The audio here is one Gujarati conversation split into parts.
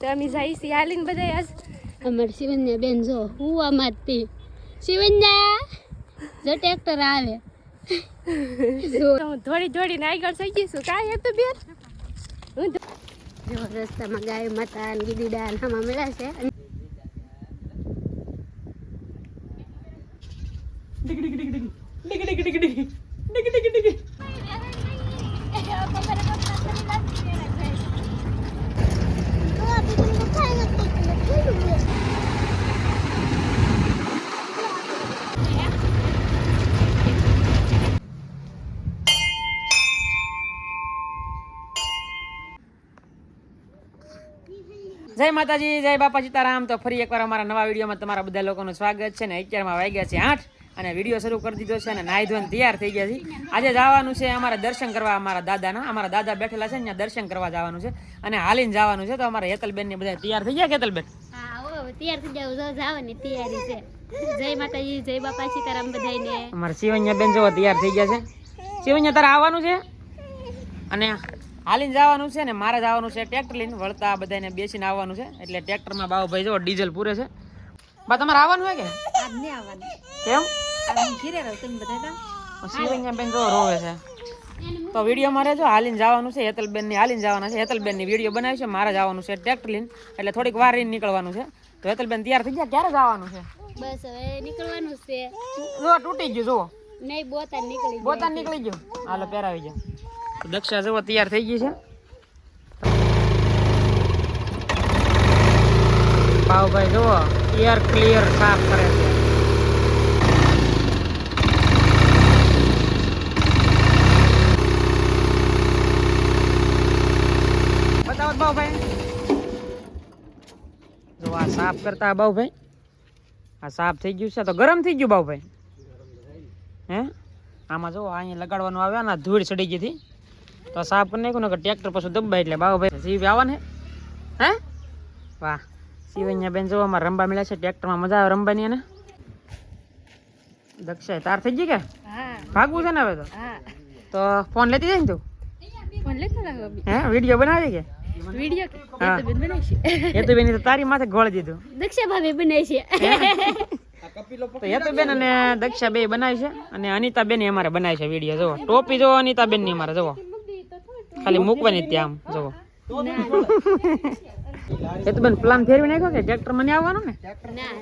તો અમે જઈ છીએ. હાલીને બધા આજ અમારે શિવન્યા બેન જો હું અમારતી શિવન્યા જો ટ્રેક્ટર આવે. થોડી થોડીને આગળ થઈ છું. કાંઈ હતું બેન? હું તો- જો રસ્તામાં ગાય માતા ને ગીદીડા ને મળ્યા છે. જય માતાજી જય બાપા સીતારામ તો ફરી એકવાર અમારા નવા વિડીયોમાં તમારા બધા લોકોનું સ્વાગત છે ને અત્યારમાં વાગ્યા છે આઠ અને વીડિયો શરૂ કરી દીધો છે અને નાહી ધોઈને તૈયાર થઈ ગયા છે આજે જવાનું છે અમારે દર્શન કરવા અમારા દાદાના. અમારા દાદા બેઠેલા છે ને દર્શન કરવા જવાનું છે અને હાલીને જવાનું છે. તો અમારા હેતલબેન ને બધા તૈયાર થઈ ગયા હેતલબેન? હા તૈયાર થઈ જાવ જવાની તૈયારી છે. જય માતાજી જય બાપા સીતારામ બધાને અમારા શિવન્યા બેન જો તૈયાર થઈ ગયા છે. શિવન્યા તારે આવવાનું છે? અને હાલીને જવાનું છે ને મારે જવાનું છે ટ્રેક્ટર લઈને. વળતા બધાને બેસીને આવવાનું છે. એટલે ટ્રેક્ટરમાં ભાઈ જો ડીઝલ પૂરે છે. બા તમારે આવવાનું હોય કે? આજ નહીં આવવાનું. કેમ? ઘીરે રહો તમે બધા શિવન્યા બેન જો રોવે છે. તો વીડિયો મારે જો હાલીને જવાનું છે. હેતલબેનની હાલીને જવાના છે. હેતલબેનની વીડિયો બનાવી છે. મારે જવાનું છે ટ્રેક્ટર લઈને. એટલે થોડીક વાર રહીને નીકળવાનું છે. તો હેતલબેન તૈયાર થઈ ગયા? ક્યારે જવાનું છે? બસ હવે નીકળવાનું છે. જો તૂટી ગયું જો નહીં બોતા નીકળી બોતા નીકળી ગયું. હાલો પહેરાવી જાય દક્ષા જવા, તૈયાર થઈ ગઈ છે. પાવભાઈ જુઓ એર ક્લિયર સાફ કરે છે. બતાવો જો આ સાફ કરતા બાઉભાઈ. આ સાફ થઈ ગયું છે, તો ગરમ થઈ ગયું બાઉભાઈ. હે? આમાં જો અહીંયા લગાડવાનું આવ્યા ને ધૂળ ચડી ગઈ હતી. તો સાફ કરી નાખ્યું ને ટ્રેક્ટર પછી દબાય એટલે બાબુ ભાઈ સીવ આવવાને હે? વાહ. શિવૈયા બેન જોવા અમારે રમવા મળ્યા છે ટ્રેક્ટરમાં મજા આવે રમવાની એને. દક્ષાએ તાર થઈ ગઈ કે? ભાગવું છે ને હવે તો? તો ફોન લેતી જાય ને તું? ફોન લેતો હે? વીડિયો બનાવી કે? તારી માથે ગોળ દીધું. દક્ષા ભાભી બનાવી છે. તો અને દક્ષા બે બનાવી છે અને અનિતા બેન અમારે બનાવી છે વીડિયો જોવો ટોપી જોવો અનિતા બેનની અમારે જુઓ. ખાલી મૂકવાની ત્યાં આમ જુઓ. એ તો બેન પ્લાન ફેરવી નાખ્યો કે ટ્રેક્ટર મને આવવાનું ને? ના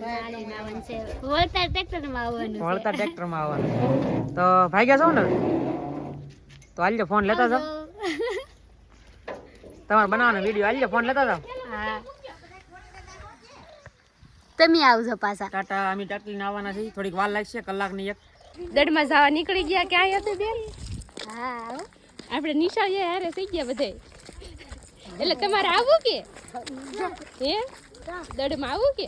છે વળતા ટ્રેક્ટરમાં આવવાનું છે. વળતા ટ્રેક્ટરમાં આવવાનું. તો ભાગ્યા છો ને? તો આલજો ફોન લેતા જાઓ. તમારે બનાવવાનો વીડિયો. આલજો ફોન લેતા જાઓ. હા. તમે આવજો પાછા. ટાટા અમે ટાટલી આવવાના છીએ. થોડીક વાર લાગશે કલાકની એક. દડમાં જવા નીકળી ગયા ક્યાંય હતું બેન? હા. આવો. આપણે જાય હારે થઈ ગયા બધે. એટલે તમારે આવવું કે? હે? દડમાં આવવું કે?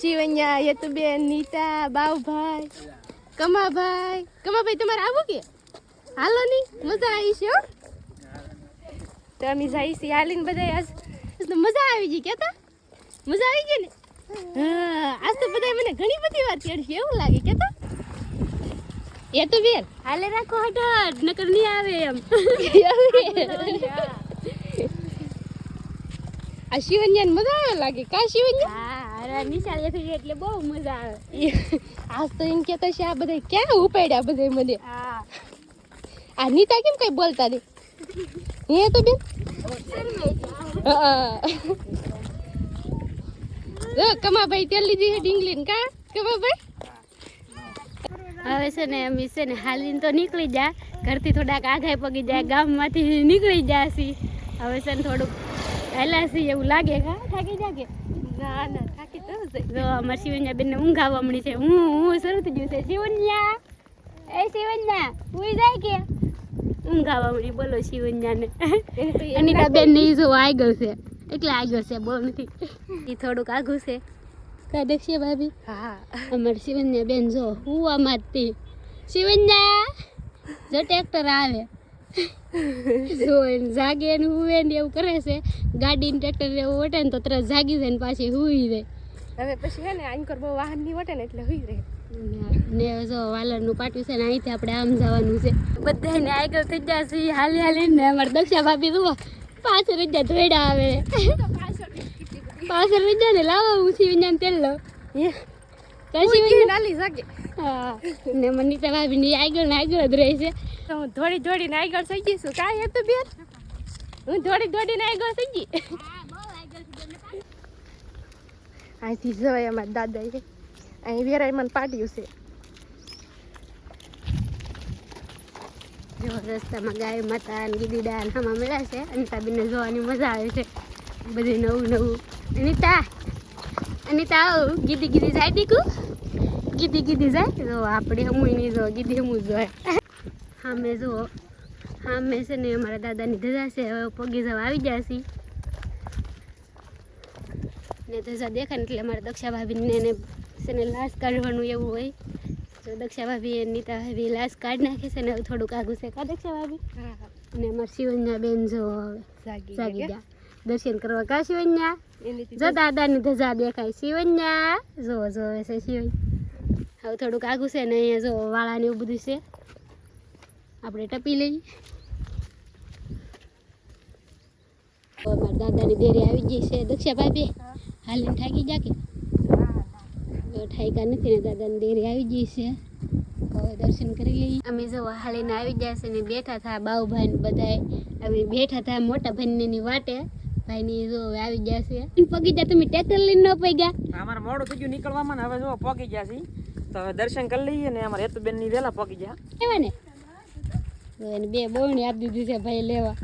શિવન્યા યતુબેન નીતા બાવભાઈ કમાભાઈ. કમાભાઈ તમારે આવવું કે? હાલો ની મજા આવી છે હો. તો અમે જઈ છીએ હાલીને બધા આજ. તો મજા આવી ગઈ કેતા? મજા આવી ગઈ ને? હા. આજ તો બધા મને ઘણી બધી વાત છે એવું લાગે કેતા? એ તો બેન હાલે રાખો હટ નકર નહીં આવે એમ. આ શિવન્યાને મજા આવે લાગે કા શિવન્યા? હા અરે નિશાળ થઈ એટલે બહુ મજા આવે. આજ તો એમ કહેતા છે આ બધા ક્યાં ઉપાડ્યા બધા મને? હા. આ નીતા કેમ કઈ બોલતા નહીં? હે તો બેન. કમાભાઈ તેલ લીધી છે ડીંગલી ને કા? કમાભાઈ? હવે છે ને અમે છે ને હાલીને તો નીકળી જા. ઘરથી થોડાક આઘાઈ પગી જાય ગામમાંથી નીકળી જાસી હવે છે ને થોડુંક હેલાસી એવું લાગે. હા થાકી જાગે ના ના થાકી તો અમારી શિવન્યા બેનને ઊંઘ આવવા મળી છે. હું હું શરૂ થઈ ગયું છે. શિવન્યા! એ શિવન્યા ઉઈ જાય કે? ઊંઘ આવવા મળી. બોલો શિવન્યાને. અનિતા બેન ને જો આવી આગળ છે. એટલે આગળ છે બહુ નથી. એ થોડુંક આઘું છે. કા છે ભાભી હા. અમારે શિવન્યા બેન જો હું આમાં જ તી શિવન્યા જો ટ્રેક્ટર આવે. જો એને જાગે ને હુવે ને એવું કરે છે. ગાડીને ટ્રેક્ટર એવું વટે ને તો તરત જાગી જાય ને પાછી હુઈ રહે હવે પછી હે ને આંકર બહુ વાહનની વટે ને એટલે હુઈ રહે ને જો વાલરનું પાટ્યું છે ને અહીંથી આપણે આમ જવાનું છે. બધાને આગળ થઈ ગયા છે હાલી હાલી ને અમારે દક્ષા ભાભી જુઓ પાછળ રજા ધોઈડા આવે. પાછળ રજા ને લાવો હું શિવન્યાને તેલ શિવન્યા? નાલી શકે ને મનીતા ભાભી ની આગળ ને આગળ જ રહે છે તો હું દોડી દોડીને આગળ થઈ જઈશું કાંઈ હતું બેન હું દોડી દોડીને આગળ થઈ ગઈ અહીંથી જવાય અમારા દાદા છે અહીં વેરાય મને પાડ્યું છે જો રસ્તામાં ગાય માતા ને ગીદીડા ને આમાં મળ્યા છે અનિતાબેનને જોવાની મજા આવે છે બધી નવું નવું અનિતા. અનિતા આવ. ગીદી ગીદી જાય દીકું? ગીધી ગીદી જાય? જો આપણે હું નહીં જો ગીદી હું જોય હા મેં જુઓ હા મેં છે ને અમારા દાદાની ધજા છે. હવે પગી જવા આવી છે. ને ધજા દેખાય ને એટલે અમારા દક્ષા ભાભીને એને છે ને લાશ કાઢવાનું એવું હોય. તો દક્ષા ભાભી એ નીતા ભાભી લાશ કાઢી નાખે છે ને થોડુંક આગું છે. કા દક્ષા ભાભી અને અમારા શિવન્યા બેન જો હવે જાગી ગયા. દર્શન કરવા કા શિવન્યા? જો દાદાની ધજા દેખાય. શિવન્યા જો જોવે છે શિવન. હવે થોડુંક આગું છે ને અહીંયા જો વાળા ને એવું બધું છે. આપણે ટપી લઈએ. અમારા દાદાની દેરી આવી ગઈ છે. દક્ષા ભાભી હાલીને થાકી જા કે? ઠાઈકા નથી ને દાદાની દેરી આવી ગઈ છે. હવે દર્શન કરી લઈએ. અમે જો હાલીને આવી ગયા છે ને બેઠા થા બાઉભાઈ ને બધાય. આવી બેઠા થા મોટા ભાઈને ની વાટે ભાઈની જો હવે આવી ગયા છે પગી જા તમે ટ્રેક્ટર લઈને ન ગયા અમારે મોડું થઈ ગયું નીકળવામાં ને હવે જો પગી ગયા છે તો હવે દર્શન કરી લઈએ ને અમારે હેતુબેનની વેલા પગી ગયા. કેવા ને? એને બે બહુણી આપી દીધી છે ભાઈ લેવા.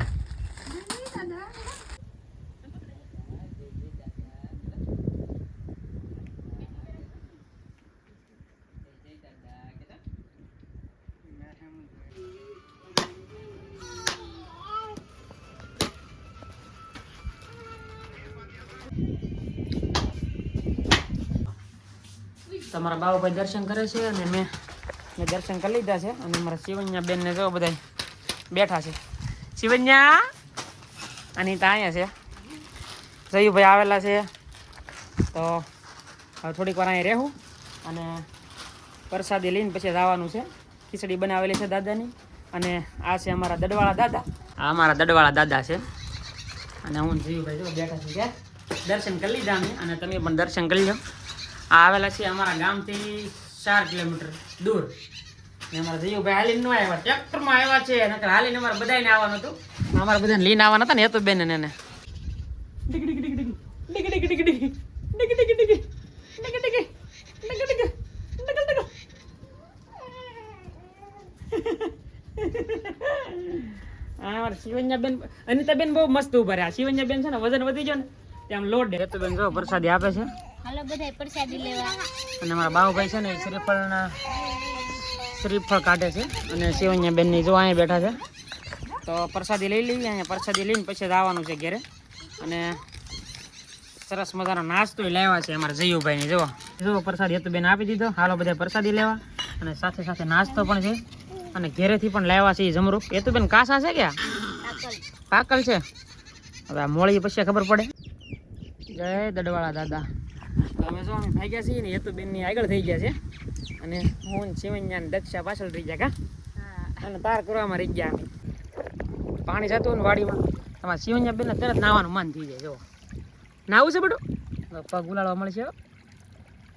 તમારા બાબુભાઈ દર્શન કરે છે અને મેં મેં દર્શન કરી લીધા છે અને મારા શિવન્યા બેન ને જો બધા બેઠા છે. શિવન્યા, અનિતા અહીંયા છે. જયુભાઈ આવેલા છે. તો હવે થોડીક વાર અહીંયા રહેવું અને પ્રસાદી લઈને પછી જવાનું છે. ખીચડી બનાવેલી છે દાદાની અને આ છે અમારા દડવાળા દાદા. આ અમારા દડવાળા દાદા છે. અને હું જયુભાઈ જો બેઠા છું ત્યાં દર્શન કરી લીધા અમે અને તમે પણ દર્શન કરી લો. આવેલા છે અમારા ગામથી ચાર કિલોમીટર દૂર ને અમારા જીવુભાઈ હાલીને આવ્યા ટ્રેક્ટરમાં આવ્યા છે નકર હાલીને અમારે બધાને આવવાનું હતું અમારે બધાને લઈને આવવાના હતા ને તો બેન ને એને ડીગ ડીગ ડીગ ડીગ. ડીગ ડીગ ડીગ ડીગ. ડીગ ડીગ ડીગ. ડીગ ડીગ. ડીગ ડીગ. ડીગ ડીગ. ડીગ ડીગ. આ અમારા શિવન્યા બેન બહુ મસ્ત ઊભા રહ્યા શિવન્યા બેન છે ને વજન વધી ગયો ને ત્યાં લોડ હેતુ બેન જો પ્રસાદી આપે છે લેવા. અને મારા બાઉભાઈ છે ને એ શ્રીફળના શ્રીફળ કાઢે છે અને શિવન્યા બેનની જો અહીંયા બેઠા છે. તો પ્રસાદી લઈ લઈએ, અહીંયા પ્રસાદી લઈને પછી આવવાનું છે ઘરે. અને સરસ મજાનો નાસ્તો લાવ્યા છે અમારા જયુભાઈની જુઓ જુઓ પ્રસાદી બેન આપી દીધો, હાલો બધા પ્રસાદી લેવા. અને સાથે સાથે નાસ્તો પણ છે. અને ઘેરેથી પણ લાવ્યા છે એ જમરૂપ બેન કાસા છે કે? પાકલ છે. હવે આ મોળી પછી ખબર પડે. જય દડવાળા દાદા. તો અમે જો અમે થઈ ગયા છીએ ને હેતુ બેનની આગળ થઈ ગયા છે. અને હું ને શિવન્યા દક્ષા પાછળ રહી ગયા કા? અને તાર કરવામાં રહી ગયા અમે. પાણી જતું ને વાડીમાં. તમારે શિવન્યા બેન તરત નાવાનું મન થઈ જાય જો નાવું છે બધું? પગ ઉલાળવા મળશે.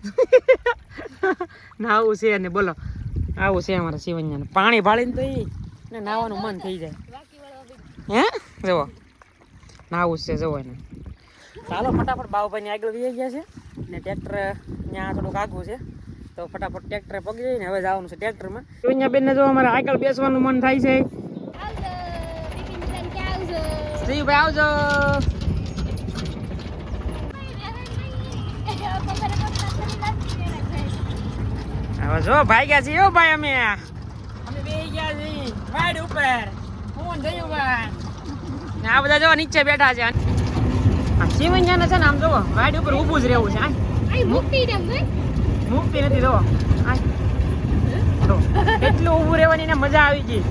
નાવું છે ને બોલો. આવું છે અમારા શિવન્યાને. પાણી ભાળીને તો એ ને નાવાનું મન થઈ જાય. હે? જુઓ. નાવું છે જુઓ એને. ચાલો ફટાફટ બાબુભાઈની આગળ વહી ગયા છે. ને ટ્રેક્ટર ત્યાં થોડુંક આગું છે. તો ફટાફટ ટ્રેક્ટર પગી જઈને હવે જવાનું છે ટ્રેક્ટરમાં. શિવન્યા બેનને જો અમારે આગળ બેસવાનું મન થાય છે. શ્રીભાઈ, આવજો. હવે જો ભાઈ ગયા છીએ ભાઈ અમે. અમે બે ગયા છીએ વાડ ઉપર. ફોન થયું ભાઈ આ બધા જો નીચે બેઠા છે. શિવંજાને છે ને આમ જોવો ગાડી ઉપર ઊભું જ રહેવું છે મુક્તિ નથી જોવો એટલું ઊભું રહેવાની મજા આવી ગઈ.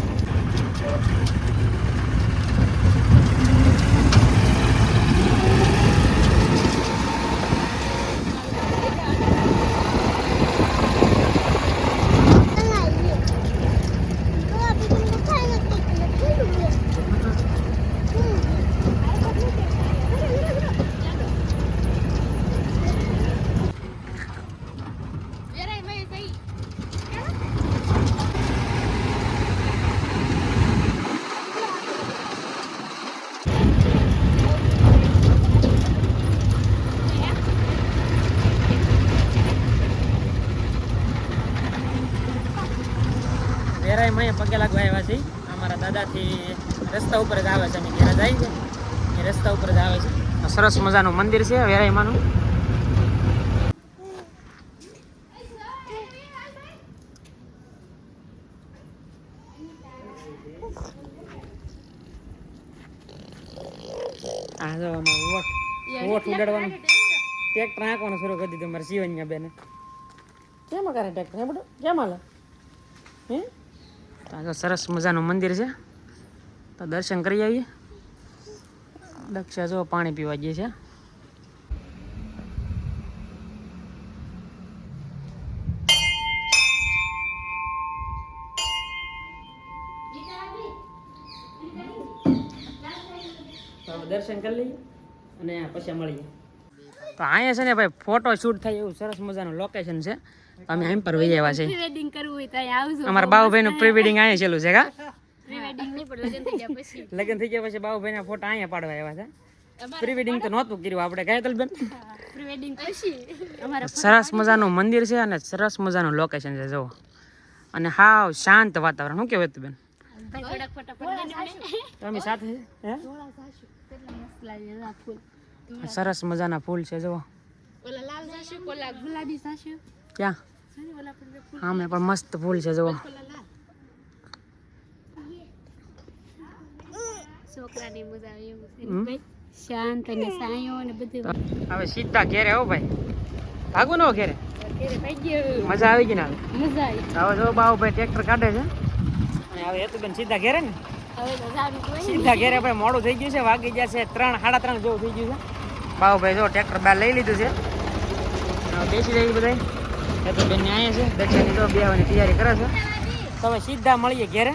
વેરાયમાં પગે લાગવા આવ્યા છે. અમારા દાદાથી રસ્તા ઉપર જ આવે છે. અમે ઘેર જાય છે એ રસ્તા ઉપર જ આવે છે. સરસ મજાનું મંદિર છે વેરાયમાનું આ જો આમાં વોટ વોટ ઉડાડવાનું. ટ્રેક્ટર આંકવાનું શરૂ કરી દીધું મારે શિવન્યા બેને. કેમ કરે ટ્રેક્ટર? બધું? કેમ હાલે? હે? તો સરસ મજાનું મંદિર છે. તો દર્શન કરી આવીએ. દક્ષા જો પાણી પીવા જઈએ છે. દર્શન કરી લઈએ અને પછી મળીએ. તો અહીંયા છે ને ભાઈ ફોટો શૂટ થાય એવું સરસ મજાનું લોકેશન છે. અમે અહીં પર વહી આવ્યા છે વેડિંગ કરવું હોય તો આવજો. અમારા બાબુભાઈનું પ્રી વેડિંગ અહીંયા છેલું છે કા લગ્ન થઈ ગયા પછી. લગ્ન થઈ ગયા પછી બાબુભાઈના ફોટા અહીંયા પાડવા આવ્યા છે. પ્રી વેડિંગ તો નહોતું કર્યું આપણે ગયા બેન પ્રી વેડિંગ પછી. સરસ મજાનું મંદિર છે અને સરસ મજાનું લોકેશન છે જુઓ. અને હાવ શાંત વાતાવરણ શું કહેવાય બેન ભાઈ થોડાક ફોટા પડી તો અમે સાથે હે? સરસ મજાના ફૂલ છે જુઓ. ક્યાં? પર ફૂલ આમે પણ મસ્ત ફૂલ છે જુઓ. ભાઈ શાંત અને સાયો અને બધું. હવે સીધા ઘેરે હો ભાઈ. ભાગું ન ઘેરે. ઘેરે મજા આવી ગઈ ને હવે. મજા આવી. હવે જો બાબુભાઈ ટ્રેક્ટર કાઢે છે. અને હવે હેતુબેન સીધા ઘેરે જ ને. સીધા ઘેરે ભાઈ મોડું થઈ ગયું છે વાગી ગયા છે ત્રણ સાડા ત્રણ જેવું થઈ ગયું છે. બાબુભાઈ જો ટ્રેક્ટર બાર લઈ લીધું છે. હવે બેસી જાય બધા હેતુબેન ને અહીંયા છે. દક્ષિણની જો બેહવાની તૈયારી કરે છે. તો હવે સીધા મળીએ ઘેરે.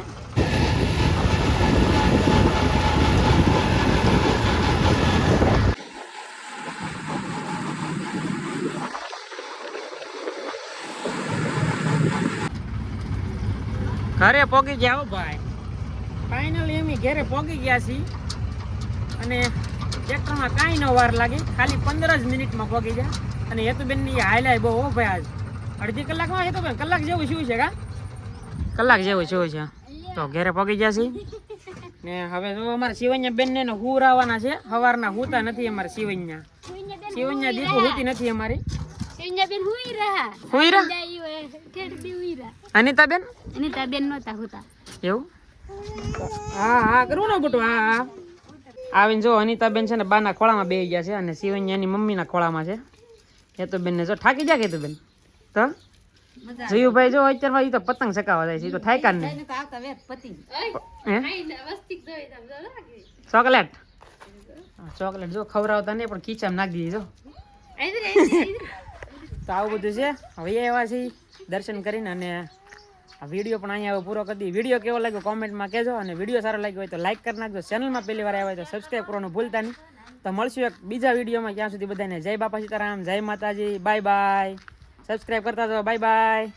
ઘરે પોગી ગયા હો ભાઈ. ફાઇનલી અમે ઘરે પોગી ગયા છીએ. અને ટ્રેક્ટરમાં કાંઈ ન વાર લાગે ખાલી પંદર જ મિનિટમાં પગી જાય. અને હેતુબેનની હાઈલાઈ બહુ હો ભાઈ આજ. અડધી કલાકમાં હેતુબેન કલાક જેવું શું છે કા? કલાક જેવું શું છે? તો ઘરે પગી ગયા છીએ ને હવે જો અમારે શિવન્યા બેનને ને હુરાવાના છે. સવારના હુતા નથી અમારા શિવન્યા. શિવન્યા દીકુ હુતી નથી અમારી. અનિતાબેન બેન હુઈ રહ્યા હુઈ રહ્યા? જાય હોય ઠેઠ બી હુઈ રહ્યા અનિતા બેન અને ત્યાં બેન નહોતા હોતા. એવું? હા હા કરવું ને બટુ? હા હા. આવીને જો અનિતાબેન છે ને બાના ખોળામાં બેસી ગયા છે અને શિવન્યાની મમ્મીના ખોળામાં છે. હેતુબેન ને જો થાકી જાય બેન તો? જીયુભાઈ જો અત્યારમાં એ તો પતંગ ચકાવવા જાય છે તો થાક્યા ને ચોકલેટ. ચોકલેટ જો ખવડાવતા નહીં પણ ખીચામાં નાખી દીધી જો. તો આવું બધું છે. હવે એવા છે દર્શન કરીને અને આ વીડિયો પણ અહીંયા પૂરો કરી દઈએ. વીડિયો કેવો લાગ્યો કોમેન્ટમાં કહેજો અને વીડિયો સારો લાગ્યો હોય તો લાઇક કરી નાખજો. ચેનલમાં પહેલી વાર આવ્યા તો સબસ્ક્રાઈબ કરવાનું ભૂલતા નહીં. તો મળશું એક બીજા વિડીયોમાં ક્યાં સુધી બધાને. જય બાપા સીતારામ, જય માતાજી બાય બાય સબસ્ક્રાઈબ કરતા જાઓ બાય બાય